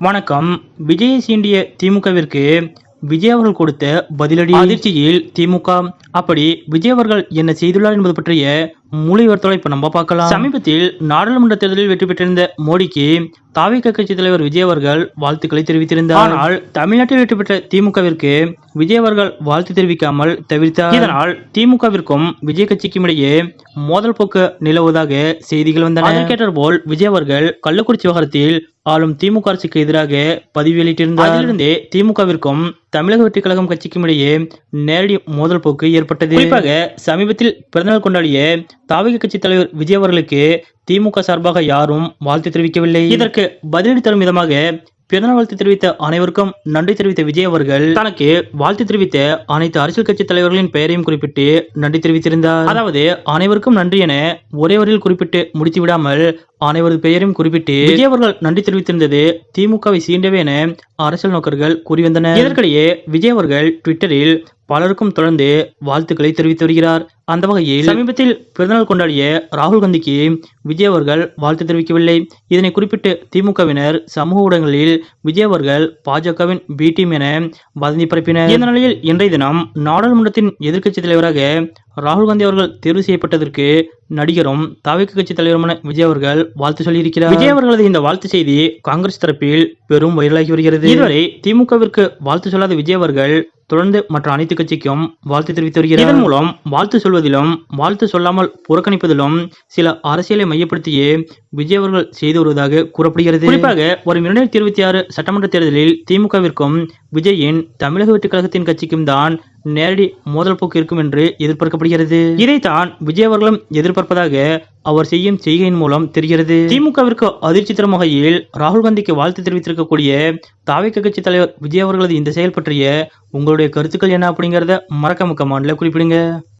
வணக்கம். விஜயை சீண்டிய திமுகவிற்கு விஜய் அவர்கள் கொடுத்த பதிலடி அதிர்ச்சியில் திமுக அப்படி விஜய் அவர்கள் என்ன செய்துள்ளார் என்பது பற்றிய முழு விவரத்தோட இப்ப நம்ம பார்க்கலாம். சமீபத்தில் நாடாளுமன்ற தேர்தலில் வெற்றி பெற்றிருந்த மோடிக்கு தாவிக கட்சி தலைவர் விஜய் அவர்கள் வாழ்த்துக்களை தெரிவித்திருந்தார். ஆனால் தமிழ்நாட்டில் வெற்றி பெற்ற திமுகவிற்கு விஜய் அவர்கள் வாழ்த்து தெரிவிக்காமல் தவிர்த்தார். இதனால் திமுகவிற்கும் விஜய் கட்சிக்கும் இடையே மோதல் போக்கு நிலவுவதாக செய்திகள் வந்தன. அதற்கேற்றார் போல் விஜய் அவர்கள் கள்ளக்குறிச்சி விவகாரத்தில் ஆளும் திமுக அரசுக்கு எதிராக பதிவு வெளியிட்டிருந்தார் அதிலிருந்தே திமுகவிற்கும் தமிழக வெற்றி கழகம் கட்சிக்கும் இடையே நேரடி மோதல் போக்கு ஏற்பட்டது. குறிப்பாக சமீபத்தில் பிறந்தநாள் கொண்டாடிய தாவிக கட்சி தலைவர் விஜய் அவர்களுக்கு திமுக சார்பாக யாரும் வாழ்த்து தெரிவிக்கவில்லை. இதற்கு பதிலடி தரும் விதமாக பிறந்த வாழ்த்து தெரிவித்த அனைவருக்கும் நன்றி தெரிவித்த விஜய் அவர்கள் தனக்கு வாழ்த்து தெரிவித்த அனைத்து அரசியல் கட்சி தலைவர்களின் பெயரையும் குறிப்பிட்டு நன்றி தெரிவித்திருந்தார். அதாவது அனைவருக்கும் நன்றி என ஒரே வரையில் குறிப்பிட்டு முடித்து விடாமல் அனைவரது பெயரையும் குறிப்பிட்டு விஜய் அவர்கள் நன்றி தெரிவித்திருந்தது திமுகவை சீண்டவே என அரசியல் நோக்கர்கள் கூறி வந்தனர். இதற்கிடையே விஜய் அவர்கள் ட்விட்டரில் பலருக்கும் தொடர்ந்து வாழ்த்துக்களை தெரிவித்து வருகிறார். அந்த வகையில் சமீபத்தில் பிறந்தநாள் கொண்டாடிய ராகுல் காந்திக்கு விஜய் அவர்கள் வாழ்த்து தெரிவிக்கவில்லை. இதனை குறிப்பிட்டு திமுகவினர் சமூக ஊடகங்களில் விஜய் அவர்கள் பாஜகவின் பி டீம் என வதந்தி பரப்பினர். இந்த நிலையில் இன்றைய தினம் நாடாளுமன்றத்தின் எதிர்க்கட்சி தலைவராக ராகுல் காந்தி அவர்கள் தேர்வு செய்யப்பட்டதற்கு நடிகரும் தாவிக கட்சி தலைவருமான விஜய் அவர்கள் வாழ்த்து சொல்லியிருக்கிறார். விஜய் அவர்களது இந்த வாழ்த்து செய்தி காங்கிரஸ் தரப்பில் பெரும் வைரலாகி வருகிறது. இதுவரை திமுகவிற்கு வாழ்த்து சொல்லாத விஜய் அவர்கள் தொடர்ந்து மற்ற அனைத்து கட்சிக்கும் வாழ்த்து தெரிவித்து வருகிறார். இதன் மூலம் வாழ்த்து சொல்வதிலும் வாழ்த்து சொல்லாமல் புறக்கணிப்பதிலும் சில அரசியலை மையப்படுத்தியே விஜய் அவர்கள் செய்து வருவதாக கூறப்படுகிறது. குறிப்பாக வரும் இரண்டாயிரத்தி இருபத்தி ஆறு சட்டமன்ற தேர்தலில் திமுகவிற்கும் விஜயின் தமிழக வெற்றி கழகத்தின் கட்சிக்கும் தான் நேரடி மோதல் போக்கு இருக்கும் என்று எதிர்பார்க்கப்படுகிறது. இதைத்தான் விஜய் அவர்களும் எதிர்பார்ப்பதாக அவர் செய்யும் செய்கையின் மூலம் தெரிகிறது. திமுகவிற்கு அதிர்ச்சி தரும் வகையில் ராகுல் காந்திக்கு வாழ்த்து தெரிவித்திருக்கக்கூடிய தாவிக கட்சி தலைவர் விஜய் அவர்களது இந்த செயல் பற்றிய உங்களுடைய கருத்துக்கள் என்ன அப்படிங்கறத மறக்க முக்கமான குறிப்பிடுங்க.